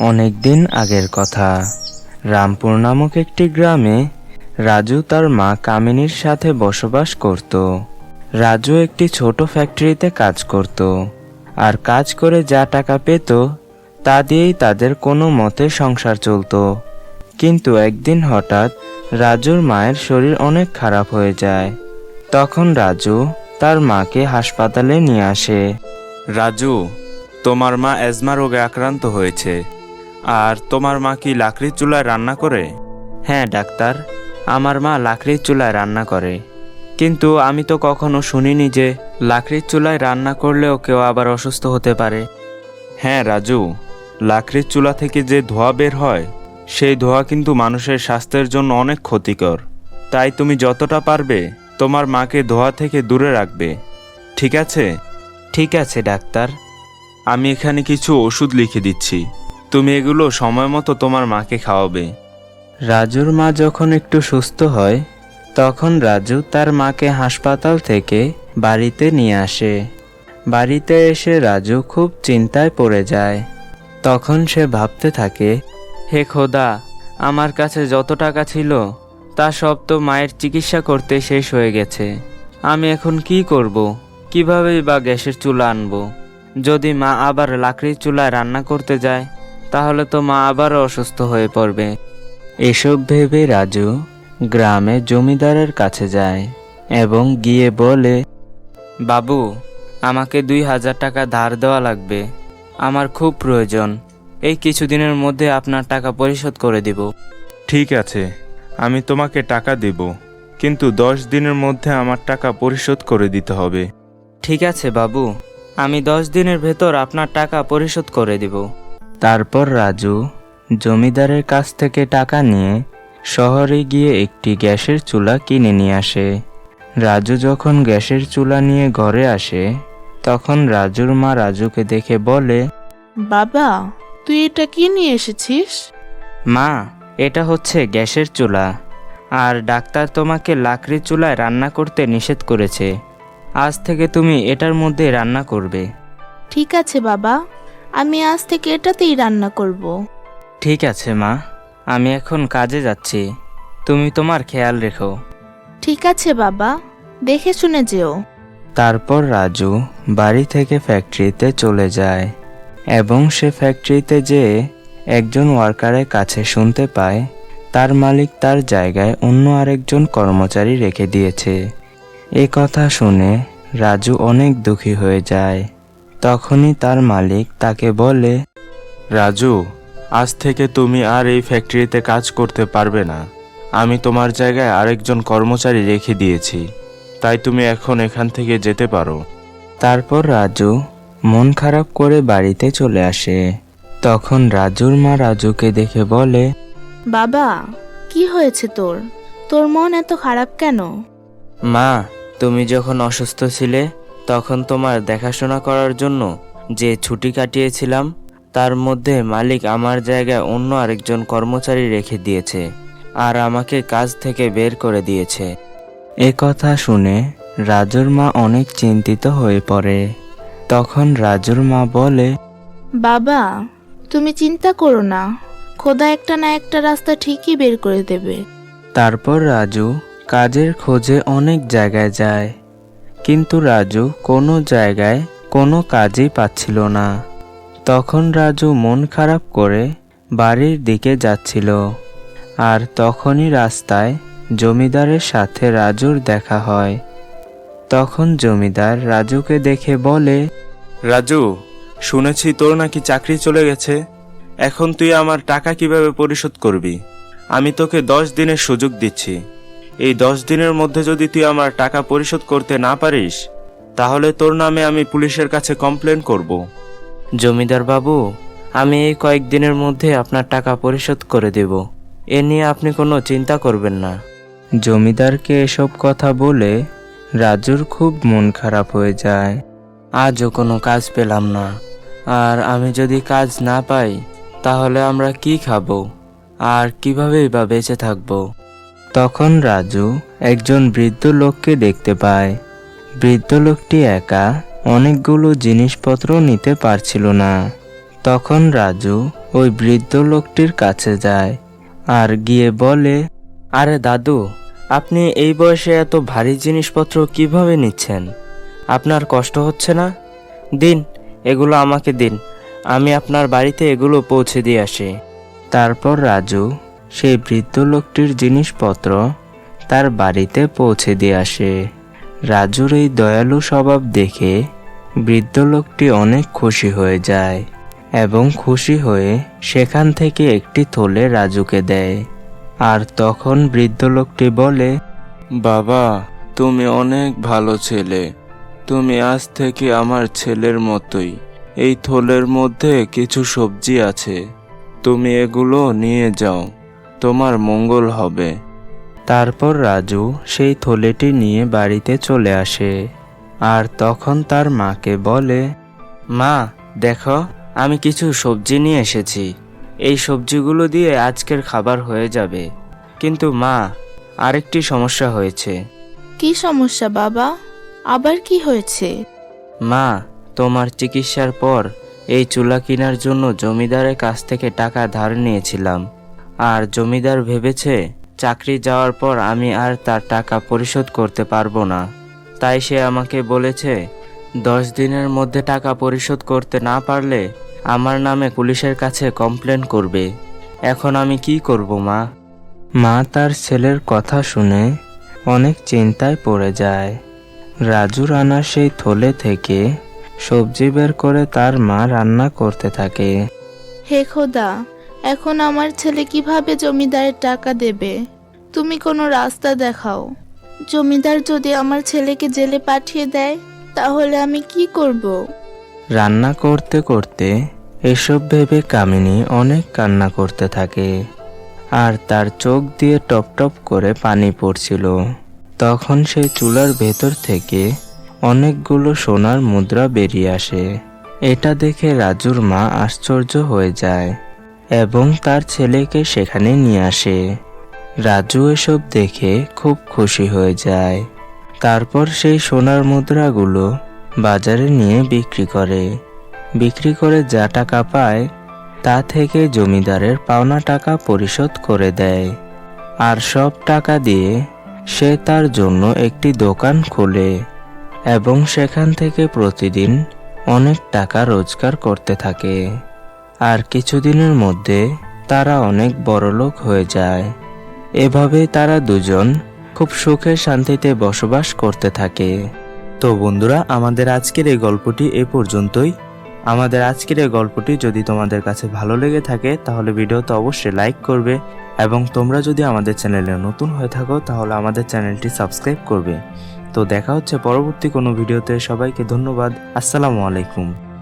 অনেক দিন আগের কথা। রামপুর নামক একটি গ্রামে রাজু তার মা কামিনীর সাথে বসবাস করত। রাজু একটি ছোট ফ্যাক্টরিতে কাজ করত। আর কাজ করে যা টাকা পেত, তা দিয়েই তাদের কোনো মতে সংসার চলতো। কিন্তু একদিন হঠাৎ রাজুর মায়ের শরীর অনেক খারাপ হয়ে যায়। তখন রাজু তার মাকে হাসপাতালে নিয়ে আসে। রাজু তোমার মা অ্যাজমা রোগে আক্রান্ত হয়েছে। আর তোমার মা কি লাকড়ির চুলায় রান্না করে? হ্যাঁ ডাক্তার আমার মা লাকড়ির চুলায় রান্না করে। কিন্তু আমি তো কখনো শুনিনি যে লাকড়ির চুলায় রান্না করলেও কেউ আবার অসুস্থ হতে পারে। হ্যাঁ রাজু লাকড়ির চুলা থেকে যে ধোঁয়া বের হয় সেই ধোঁয়া কিন্তু মানুষের স্বাস্থ্যের জন্য অনেক ক্ষতিকর। তাই তুমি যতটা পারবে তোমার মাকে ধোঁয়া থেকে দূরে রাখবে। ঠিক আছে? ঠিক আছে ডাক্তার। আমি এখানে কিছু ওষুধ লিখে দিচ্ছি। তুমি এগুলো সময় মতো তোমার মাকে খাওয়াবে। রাজুর মা যখন একটু সুস্থ হয়, তখন রাজু তার মাকে হাসপাতাল থেকে বাড়িতে নিয়ে আসে। বাড়িতে এসে রাজু খুব চিন্তায় পড়ে যায়। তখন সে ভাবতে থাকে, হে খোদা, আমার কাছে যত টাকা ছিল, তা সব তো মায়ের চিকিৎসা করতে শেষ হয়ে গেছে। আমি এখন কি করব? কিভাবেই বা গ্যাসের চুলা আনব? যদি মা আবার লাকড়ির চুলায় রান্না করতে যায় তাহলে তো মা আবারও অসুস্থ হয়ে পড়বে। এসব ভেবে রাজু গ্রামে জমিদারের কাছে যায় এবং গিয়ে বলে বাবু আমাকে দুই হাজার টাকা ধার দেওয়া লাগবে। আমার খুব প্রয়োজন। এই কিছুদিনের মধ্যে আপনার টাকা পরিশোধ করে দিব। ঠিক আছে আমি তোমাকে টাকা দেব কিন্তু দশ দিনের মধ্যে আমার টাকা পরিশোধ করে দিতে হবে। ঠিক আছে বাবু। আমি দশ দিনের ভেতর আপনার টাকা পরিশোধ করে দিব। তারপর রাজু জমিদারের কাছ থেকে টাকা নিয়ে শহরে গিয়ে একটি গ্যাসের চুলা কিনে নিয়ে আসে। রাজু যখন গ্যাসের চুলা নিয়ে ঘরে আসে তখন রাজুর মা রাজুকে দেখে বলে বাবা তুই এটা কি নিয়ে এসেছিস? মা এটা হচ্ছে গ্যাসের চুলা। আর ডাক্তার তোমাকে লাকড়ি চুলায় রান্না করতে নিষেধ করেছে। আজ থেকে তুমি এটার মধ্যে রান্না করবে। ঠিক আছে বাবা। আমি আজ থেকে এটাতেই রান্না করব। ঠিক আছে মা। আমি এখন কাজে যাচ্ছি। তুমি তোমার খেয়াল রেখো। ঠিক আছে বাবা। দেখে শুনে যেও। তারপর রাজু বাড়ি থেকে ফ্যাক্টরিতে চলে যায় এবং সে ফ্যাক্টরিতে যেয়ে একজন ওয়ার্কারের কাছে শুনতে পায় তার মালিক তার জায়গায় অন্য আরেকজন কর্মচারী রেখে দিয়েছে। এ কথা শুনে রাজু অনেক দুঃখী হয়ে যায়। তখনই তার মালিক তাকে বলে রাজু আজ থেকে তুমি আর এই ফ্যাক্টরিতে কাজ করতে পারবে না। আমি তোমার জায়গায় আরেকজন কর্মচারী রেখে দিয়েছি। তাই তুমি এখন এখান থেকে যেতে পারো। তারপর রাজু মন খারাপ করে বাড়িতে চলে আসে। তখন রাজুর মা রাজুকে দেখে বলে বাবা কি হয়েছে তোর? তোর মন এত খারাপ কেন? মা তুমি যখন অসুস্থ ছিলে তখন তোমার দেখাশোনা করার জন্য যে ছুটি কাটিয়েছিলাম তার মধ্যে মালিক আমার জায়গায় অন্য আরেকজন কর্মচারী রেখে দিয়েছে আর আমাকে কাজ থেকে বের করে দিয়েছে। এ কথা শুনে রাজুর মা অনেক চিন্তিত হয়ে পড়ে। তখন রাজুর মা বলে বাবা তুমি চিন্তা করো না। খোদা একটা না একটা রাস্তা ঠিকই বের করে দেবে। তারপর রাজু কাজের খোঁজে অনেক জায়গায় যায়। কিন্তু রাজু কোনো জায়গায় কোনো কাজই পাচ্ছিল না। তখন রাজু মন খারাপ করে বাড়ির দিকে যাচ্ছিল। আর তখনই রাস্তায় জমিদারের সাথে রাজুর দেখা হয়। তখন জমিদার রাজুকে দেখে বলে, রাজু, শুনেছি তোর নাকি চাকরি চলে গেছে। এখন তুই আমার টাকা কীভাবে পরিশোধ করবি? আমি তোকে দশ দিনের সুযোগ দিচ্ছি। এই দশ দিনের মধ্যে যদি তুই আমার টাকা পরিশোধ করতে না পারিস তাহলে তোর নামে আমি পুলিশের কাছে কমপ্লেন করব। জমিদার বাবু আমি এই কয়েকদিনের মধ্যে আপনার টাকা পরিশোধ করে দেব। এ নিয়ে আপনি কোনো চিন্তা করবেন না। জমিদারকে এসব কথা বলে রাজুর খুব মন খারাপ হয়ে যায়। আজও কোনো কাজ পেলাম না। আর আমি যদি কাজ না পাই তাহলে আমরা কি খাব? আর কিভাবেই বা বেঁচে থাকব? তখন রাজু একজন বৃদ্ধ লোককে দেখতে পায়। বৃদ্ধ লোকটি একা অনেকগুলো জিনিসপত্র নিতে পারছিল না। তখন রাজু ওই বৃদ্ধ লোকটির কাছে যায় আর গিয়ে বলে, আরে দাদু, আপনি এই বয়সে এত ভারী জিনিসপত্র কীভাবে নিচ্ছেন? আপনার কষ্ট হচ্ছে না? দিন, এগুলো আমাকে দিন। আমি আপনার বাড়িতে এগুলো পৌঁছে দিয়ে আসি। তারপর রাজু সেই বৃদ্ধ লোকটির জিনিসপত্র তার বাড়িতে পৌঁছে দিয়ে আসে। রাজুর এই দয়ালু স্বভাব দেখে বৃদ্ধ লোকটি অনেক খুশি হয়ে যায় এবং খুশি হয়ে সেখান থেকে একটি থলে রাজুকে দেয়। আর তখন বৃদ্ধ লোকটি বলে, বাবা, তুমি অনেক ভালো ছেলে। তুমি আজ থেকে আমার ছেলের মতোই। এই থলের মধ্যে কিছু সবজি আছে। তুমি এগুলো নিয়ে যাও। তোমার মঙ্গল হবে। তারপর রাজু সেই থলেটি নিয়ে বাড়িতে চলে আসে। আর তখন তার মাকে বলে মা দেখো আমি কিছু সবজি নিয়ে এসেছি। এই সবজিগুলো দিয়ে আজকের খাবার হয়ে যাবে। কিন্তু মা আরেকটি সমস্যা হয়েছে। কি সমস্যা বাবা? আবার কি হয়েছে? মা তোমার চিকিৎসার পর এই চুলা কেনার জন্য জমিদারের কাছ থেকে টাকা ধার নিয়েছিলাম। আর জমিদার ভেবেছে, চাকরি যাওয়ার পর আমি আর তার টাকা পরিশোধ করতে পারব না। তাই সে আমাকে বলেছে, দশ দিনের মধ্যে টাকা পরিশোধ করতে না পারলে আমার নামে পুলিশের কাছে কমপ্লেন করবে। এখন আমি কি করব, মা? মা তার ছেলের কথা শুনে অনেক চিন্তায় পড়ে যায়। রাজু রানা সেই থলে থেকে সবজি বের করে তার মা রান্না করতে থাকে। হে খোদা এখন আমার ছেলে কীভাবে জমিদারের টাকা দেবে? তুমি কোনো রাস্তা দেখাও। জমিদার যদি আমার ছেলেকে জেলে পাঠিয়ে দেয়, তাহলে আমি কি করব? রান্না করতে করতে এসব ভেবে কামিনী অনেক কান্না করতে থাকে আর তার চোখ দিয়ে টপ টপ করে পানি পড়ছিল। তখন সে চুলার ভেতর থেকে অনেকগুলো সোনার মুদ্রা বেরিয়ে আসে। এটা দেখে রাজুর মা আশ্চর্য হয়ে যায়। এবং তার ছেলেকে সেখানে নিয়ে আসে। রাজু এসব দেখে খুব খুশি হয়ে যায়। তারপর সেই সোনার মুদ্রাগুলো বাজারে নিয়ে বিক্রি করে। বিক্রি করে যা টাকা পায়, তা থেকে জমিদারের পাওনা টাকা পরিশোধ করে দেয়। আর সব টাকা দিয়ে সে তার জন্য একটি দোকান খোলে এবং সেখান থেকে প্রতিদিন অনেক টাকা রোজগার করতে থাকে। আর কিছুদিনের মধ্যে তারা অনেক বড়লোক হয়ে যায়। এভাবে তারা দুজন খুব সুখে শান্তিতে বসবাস করতে থাকে। তো বন্ধুরা, আমাদের আজকের এই গল্পটি এ পর্যন্তই। আমাদের আজকের এই গল্পটি যদি তোমাদের কাছে ভালো লেগে থাকে, তাহলে ভিডিওতে অবশ্যই লাইক করবে এবং তোমরা যদি আমাদের চ্যানেলে নতুন হয়ে থাকো, তাহলে আমাদের চ্যানেলটি সাবস্ক্রাইব করবে। তো দেখা হচ্ছে পরবর্তী কোনো ভিডিওতে। সবাইকে ধন্যবাদ। আসসালামু আলাইকুম।